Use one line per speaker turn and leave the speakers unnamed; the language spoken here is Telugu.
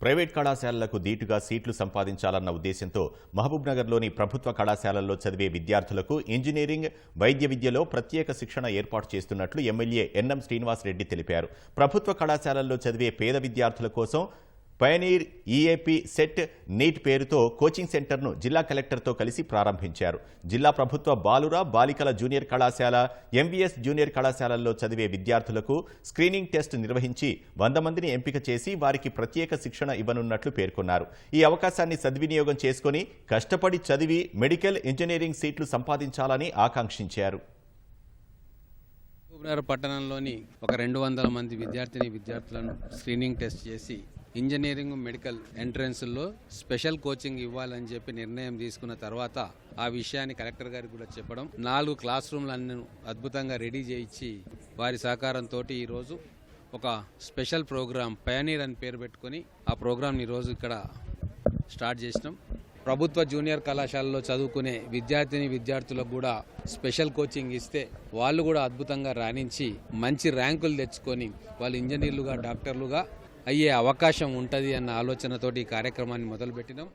ప్రైవేట్ కళాశాలలకు దీటుగా సీట్లు సంపాదించాలన్న ఉద్దేశంతో మహబూబ్నగర్లోని ప్రభుత్వ కళాశాలల్లో చదివే విద్యార్థులకు ఇంజనీరింగ్ వైద్య విద్యలో ప్రత్యేక శిక్షణ ఏర్పాటు చేస్తున్నట్లు ఎమ్మెల్యే ఎన్ఎం శ్రీనివాసరెడ్డి తెలిపారు. ప్రభుత్వ కళాశాలల్లో చదివే పేద విద్యార్థుల కోసం పయనీర్ ఈఏపీ సెట్ నీట్ పేరుతో కోచింగ్ సెంటర్ను జిల్లా కలెక్టర్తో కలిసి ప్రారంభించారు. జిల్లా ప్రభుత్వ బాలుర బాలికల జూనియర్ కళాశాల ఎంవీఎస్ జూనియర్ కళాశాలల్లో చదివే విద్యార్థులకు స్క్రీనింగ్ టెస్ట్ నిర్వహించి వంద మందిని ఎంపిక చేసి వారికి ప్రత్యేక శిక్షణ ఇవ్వనున్నట్లు పేర్కొన్నారు. ఈ అవకాశాన్ని సద్వినియోగం చేసుకుని కష్టపడి చదివి మెడికల్ ఇంజనీరింగ్ సీట్లు సంపాదించాలని ఆకాంక్షించారు.
పట్టణంలోని ఒక రెండు వందల మంది విద్యార్థిని విద్యార్థులను స్క్రీనింగ్ టెస్ట్ చేసి ఇంజనీరింగ్ మెడికల్ ఎంట్రన్స్లో స్పెషల్ కోచింగ్ ఇవ్వాలని చెప్పి నిర్ణయం తీసుకున్న తర్వాత ఆ విషయాన్ని కలెక్టర్ గారికి కూడా చెప్పడం నాలుగు క్లాస్ రూమ్లను అద్భుతంగా రెడీ చేయించి వారి సహకారంతో ఈరోజు ఒక స్పెషల్ ప్రోగ్రాం పయనీర్ అని పేరు పెట్టుకొని ఆ ప్రోగ్రామ్ని ఈరోజు ఇక్కడ స్టార్ట్ చేసినాం. ప్రభుత్వ జూనియర్ కళాశాలలో చదువుకునే విద్యార్థిని విద్యార్థులకు కూడా స్పెషల్ కోచింగ్ ఇస్తే వాళ్ళు కూడా అద్భుతంగా రాణించి మంచి ర్యాంకులు తెచ్చుకొని వాళ్ళు ఇంజనీర్లుగా డాక్టర్లుగా అయ్యే అవకాశం ఉంటుంది అన్న ఆలోచనతోటి ఈ కార్యక్రమాన్ని మొదలుపెట్టినాం.